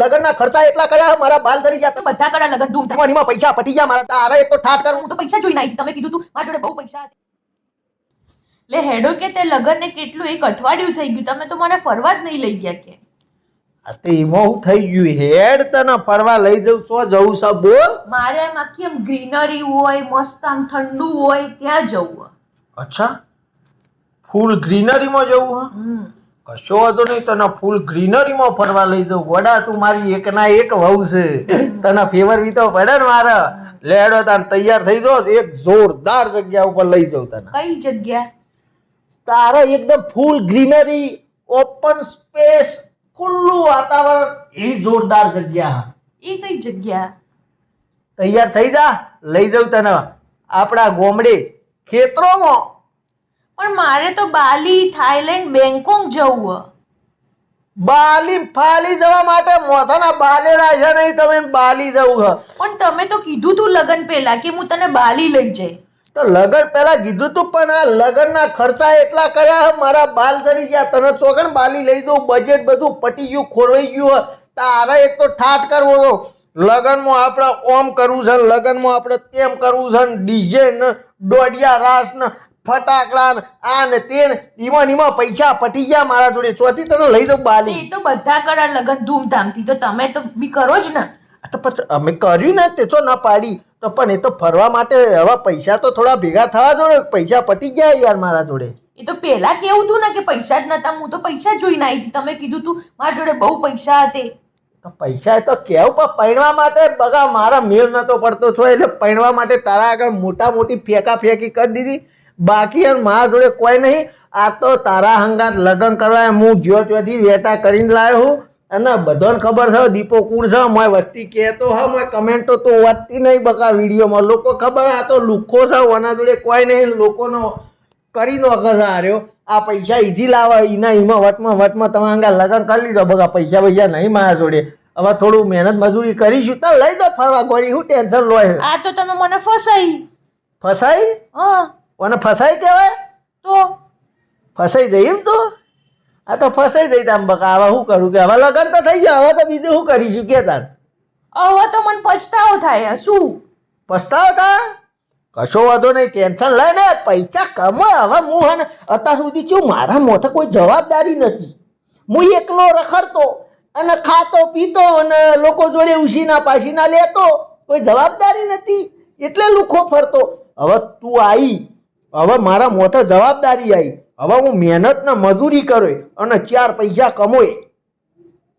લગ્નના ખર્ચા એટલા કર્યા મારા બાલ ધરી ગયા. બધા કડા લગન ધૂમ પૈસા પટી ગયા મારા તારે એક તો ઠાટ કરું હું તો પૈસા જોઈ નાખી. તમે કીધું તું મારા જોડે બહુ પૈસા લે હેડો કે તે લગન ને કેટલું એક અઠવાડિયું થઈ ગયું તમે તો મને ફરવા જ નહીં લઈ ગયા કે. તે એમાં હું થઈ ગયું હેડ તને ફરવા લઈ જઉં તો જવું છે બોલ. મારે એમ આખી એમ ગ્રીનરી હોય મસ્ત આમ ઠંડુ હોય ત્યાં જવું અચ્છા. ફૂલ ગ્રીનરીમાં જવું હા? કશો વાંધો નહીં તને ફૂલ ગ્રીનરીમાં ફરવા લઈ જાઉં. ગોડા તું મારી એક ના એક વહુ છે. તને ફેવર બી તો પડે ને મારે. લેડો તાન તૈયાર થઈ જો એક જોરદાર જગ્યા ઉપર લઈ જાઉં તને. કઈ જગ્યા? તારે એકદમ ફૂલ ગ્રીનરી ઓપન સ્પેસ ખુલ્લું વાતાવરણ એવી જોરદાર જગ્યા. એ કઈ જગ્યા? તૈયાર થઈ જા લઈ જાઉં તને. આપણા ગોમડે ખેતરોમાં પણ મારે તો બાલી થાઈલેન્ડ બેંગકોક જવું હ. બાલી ફાલી જવા માટે મોથાના બાલેરા છે નહીં તમે બાલી જવું હ. પણ તમે તો કીધું તું લગન પહેલા કે હું તને બાલી લઈ જઈ. તો લગન પહેલા કીધું તું પણ આ લગનના ખર્ચા એટલા કર્યા મારા બાલ સરી ગયા. તને ચોગણ બાલી લઈ દઉં? બજેટ બધું પટી ગયું ખોરવાઈ ગયું હે. તારે એક તો ઠાઠ કરવો હતો લગનમાં આપણે ઓમ કરવું છે ને લગનમાં આપણે તેમ કરવું છે ને ડીજે ને દોડિયા રાસ ને ફટાકડા આન આ ને તે ઈમાં ઈમાં પૈસા પટી ગયા મારા જોડે ચોથી તને લઈ જાઉં બાલી. એ તો બધા કરા લગન ધૂમધામથી તો તમે તો બી કરો જ ને. તો પણ અમે કર્યું ને તે તો ના પાડી. તો પણ એ તો ફરવા માટે હવે પૈસા તો થોડા ભેગા થવા જોડે પૈસા પટી ગયા યાર મારા જોડે. એ તો પહેલા કેવું તું ને કે પૈસા જ નતા હું તો પૈસા જોઈને આવી હતી. તમે કીધું તું મારા જોડે બહુ પૈસા હતે. તો પૈસા એ તો કેવું પણ પૈણવા માટે બગા મારા મેળ નતો પડતો છો એટલે પૈણવા માટે તારા આગળ મોટા મોટી ફેંકા ફેંકી કરી દીધી. બાકી એમ મારા જોડે કોઈ નહીં. આ તો તારા હંગાત લગ્ન કરવા હું જ્યો ત્યાંથી વેટા કરીને લાવ્યો હું. અને બધાને ખબર છે દીપો કુળ છે મોય વસ્તી કહેતો હા મોય કમેન્ટો તો વધતી નહીં બકા વિડીયોમાં. લોકો ખબર આ તો લુખ્ખો છે આના જોડે કોઈ નહીં. લોકોનો કરી નો છે હાર્યો. આ પૈસા ઈજી લાવે એના ઈમાં વટમાં વટમાં તમે અંગા લગ્ન કરી લીધો. બગા પૈસા પૈસા નહીં મારા જોડે. હવે થોડું મહેનત મજૂરી કરીશું. તો લઈ દો ફરવા ગોળી હું ટેન્શન લો આ તો તમે મને ફસાઈ. ફસાઈ? હા. ઓને ફસાઈ કહેવાય? તો? ફસાઈ જઈ એમ તો? આ તો ફસાઈ જઈ તામ બકા. હવે શું કરું કે? હવે લગ્ન તો થઈ ગયા. હવે તો બીજું શું કરીશું? કે તાર? હવે તો મને પછતાવો થાય. શું? પછતાવો તા? કશો વાંધો નહીં. ટેન્શન લે ને. પૈસા કમાય. હવે હું હે અત્યાર સુધી છું મારા મોથે કોઈ જવાબદારી નથી. હું એકલો રખડતો અને ખાતો પીતો અને લોકો જોડે ઉછીના પાછીના લેતો કોઈ જવાબદારી નથી. એટલે લુખો ફરતો. હવે તું આવી હવે મારા મોથે જવાબદારી આવી હવે હું મહેનત ને મજૂરી કરો અને ચાર પૈસા કમોય.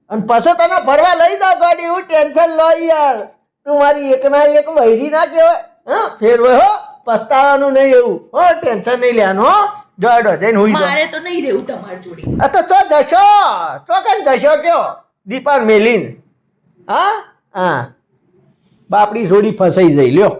અને પછી તને ફરવા લઈ જાવ ગાડી હું ટેન્શન લો યાર. તું મારી એકના એક વૈરી ના કહેવાય. હા ફેરવે હો પસ્તાવાનું નહીં એવું. હો ટેન્શન નહીં લેવાનું હો. જોડો જઈને હુઈ મારે તો નહીં રહેવું તમારી જોડે. આ તો ચો જશો? ચોકન જશો કયો? દીપાન મેલીન. હા? હા. બાપડી જોડી ફસાઈ જઈ લ્યો.